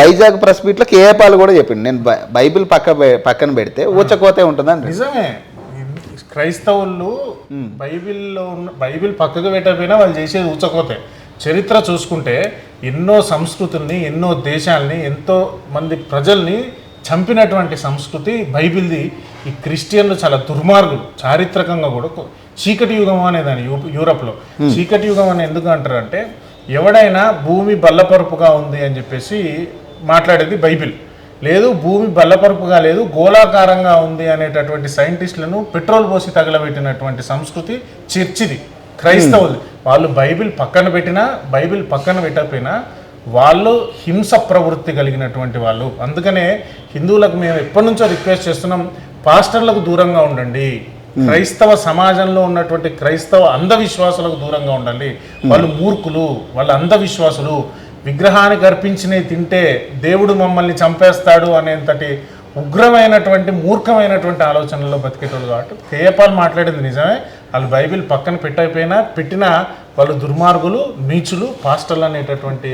Vizag press మీట్లో కేఏపాల్ కూడా చెప్పిండు. నేను బైబిల్ పక్క పక్కన పెడితే ఊచకోతే ఉంటుందండి. నిజమే. క్రైస్తవులు బైబిల్లో ఉన్న బైబిల్ పక్కకు పెట్టకపోయినా వాళ్ళు చేసేది ఊచకోతే. చరిత్ర చూసుకుంటే ఎన్నో సంస్కృతుల్ని ఎన్నో దేశాల్ని ఎంతో మంది ప్రజల్ని చంపినటువంటి సంస్కృతి బైబిల్ది ఈ క్రిస్టియన్లు చాలా దుర్మార్గులు. చారిత్రకంగా కూడా చీకటి యుగం అనేదాన్ని యూ- యూరప్లో. చీకటి యుగం అని ఎందుకు అంటారంటే ఎవడైనా భూమి బల్లపరుపుగా ఉంది అని చెప్పేసి మాట్లాడేది బైబిల్. లేదు భూమి బల్లపరుపుగా లేదు గోళాకారంగా ఉంది అనేటటువంటి సైంటిస్టులను పెట్రోల్ పోసి తగలబెట్టినటువంటి సంస్కృతి చర్చిది క్రైస్తవులు వాళ్ళు బైబిల్ పక్కన పెట్టినా బైబిల్ పక్కన పెట్టకపోయినా వాళ్ళు హింస ప్రవృత్తి కలిగినటువంటి వాళ్ళు. అందుకనే హిందువులకు మేము ఎప్పటి నుంచో రిక్వెస్ట్ చేస్తున్నాం పాస్టర్లకు దూరంగా ఉండండి. క్రైస్తవ సమాజంలో ఉన్నటువంటి క్రైస్తవ అంధవిశ్వాసాలకు దూరంగా ఉండండి. వాళ్ళు మూర్ఖులు వాళ్ళు అంధవిశ్వాసులు. విగ్రహానికి అర్పించినవి తింటే దేవుడు మమ్మల్ని చంపేస్తాడు అనేంతటి ఉగ్రమైనటువంటి మూర్ఖమైనటువంటి ఆలోచనలో బతికేటోళ్ళు కాబట్టి కేయపాల్ మాట్లాడింది నిజమే. వాళ్ళు బైబిల్ పక్కన పెట్టకపోయినా పెట్టినా వాళ్ళు దుర్మార్గులు నీచులు పాస్టర్లు అనేటటువంటి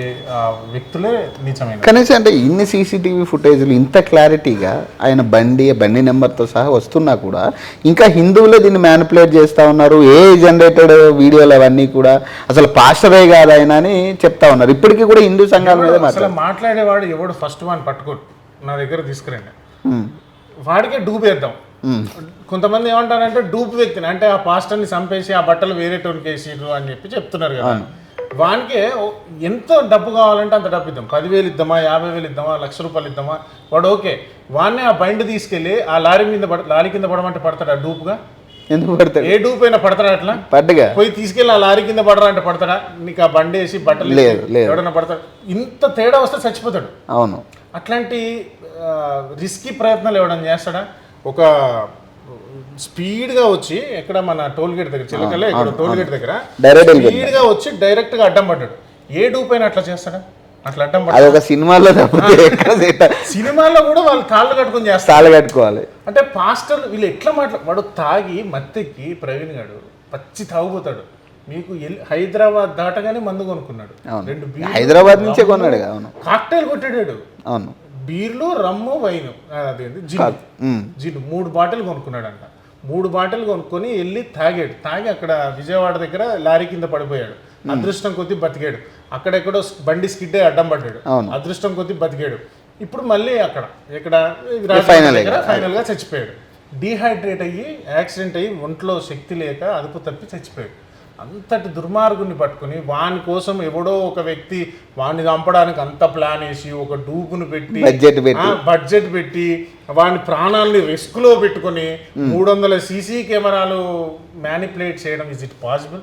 వ్యక్తులే నీచమైన కనీసం అంటే ఇన్ని సీసీటీవీ ఫుటేజ్లు ఇంత క్లారిటీగా ఆయన బండి బండి నెంబర్తో సహా వస్తున్నా కూడా ఇంకా హిందువులే దీన్ని మ్యానిపులేట్ చేస్తూ ఉన్నారు. ఏ జనరేటెడ్ వీడియోలు అవన్నీ కూడా అసలు పాస్టరే కాదు ఆయన అని చెప్తా ఉన్నారు. ఇప్పటికీ కూడా హిందూ సంఘాల మీద మాట్లాడేవాడు ఎవడు? ఫస్ట్ వన్ పట్టుకోడు. నా దగ్గర తీసుకురండి. వాడికే డూబేద్దాం. కొంతమంది ఏమంటారంటే డూప్ వ్యక్తిని అంటే ఆ పాస్టర్ని చంపేసి ఆ బట్టలు వేరే టోన్కి వేసిర్రు అని చెప్పి చెప్తున్నారు కదా. వానికే ఎంత డబ్బు కావాలంటే అంత డబ్బు ఇద్దాం. పదివేలు ఇద్దామా యాభై వేలు ఇద్దామా లక్ష రూపాయలు ఇద్దామా? వాడు ఓకే. వాడిని ఆ బండి తీసుకెళ్ళి ఆ లారీ మీద పడ లారీ కింద పడమంటే పడతాడా డూప్గా? ఎందుకు పడతాడు? ఏ డూప్ అయినా పడతాడా అట్లా? పడ్డగా? పోయి తీసుకెళ్ళి ఆ లారీ కింద పడరా అంటే పడతాడా? నీకు ఆ బండి వేసి బట్టలు లేదు, లేదు. ఎవడన్నా పడతాడు? ఇంత తేడా వస్తే చచ్చిపోతాడు. అవును. అట్లాంటి రిస్కీ ప్రయత్నాలు ఎవడన్నా చేస్తాడా? ఒక స్పీడ్గా వచ్చి ఎక్కడ మన టోల్ గేట్ దగ్గర చిలకలే ఇక్కడ టోల్ గేట్ దగ్గర స్పీడ్గా వచ్చి డైరెక్ట్గా అడ్డం పడ్డాడు. ఏ డూపైన అట్లా చేస్తాడా? అట్లా అడ్డం అది ఒక సినిమాలో సినిమాల్లో కూడా వాళ్ళు కాళ్ళు కట్టుకొని చేస్తారు. తాళి కట్టుకోవాలి. అంటే పాస్టర్ వీళ్ళు ఎట్లా మాట్లా వాడు తాగి మత్తెక్కి ప్రవీణ్ గాడు పచ్చి తాగుపోతాడు మీకు హైదరాబాద్ దాటగానే మందు కొనుక్కున్నాడు. రెండు హైదరాబాద్ నుంచే కొన్నాడు అవును. కాక్టైల్ కొట్టాడు అవును. బీర్లు రమ్ము వైన్. అదేంటి జిన్. జిన్ మూడు బాటిల్ కొనుక్కున్నాడంట. మూడు బాటిల్ కొనుక్కొని వెళ్ళి తాగాడు. తాగి అక్కడ విజయవాడ దగ్గర లారీ కింద పడిపోయాడు. అదృష్టం కొద్దీ బతికాడు. అక్కడెక్కడో బండి స్కిడ్ అయ్యి అడ్డం పడ్డాడు. అదృష్టం కొద్దీ బతికాడు. ఇప్పుడు మళ్ళీ అక్కడ ఇక్కడ. ఫైనల్గా. చచ్చిపోయాడు. డీహైడ్రేట్ అయ్యి యాక్సిడెంట్ అయ్యి ఒంట్లో శక్తి లేక అదుపు తప్పి చచ్చిపోయాడు. అంతటి దుర్మార్గుని పట్టుకుని వాని కోసం ఎవడో ఒక వ్యక్తి వాడిని చంపడానికి అంత ప్లాన్ వేసి ఒక డూపును పెట్టి Budget పెట్టి. ఆ, బడ్జెట్ పెట్టి వాని ప్రాణాలని రిస్క్లో పెట్టుకొని మూడు వందల సీసీ కెమెరాలు మ్యానిపులేట్ చేయడం ఇస్ ఇట్ పాసిబుల్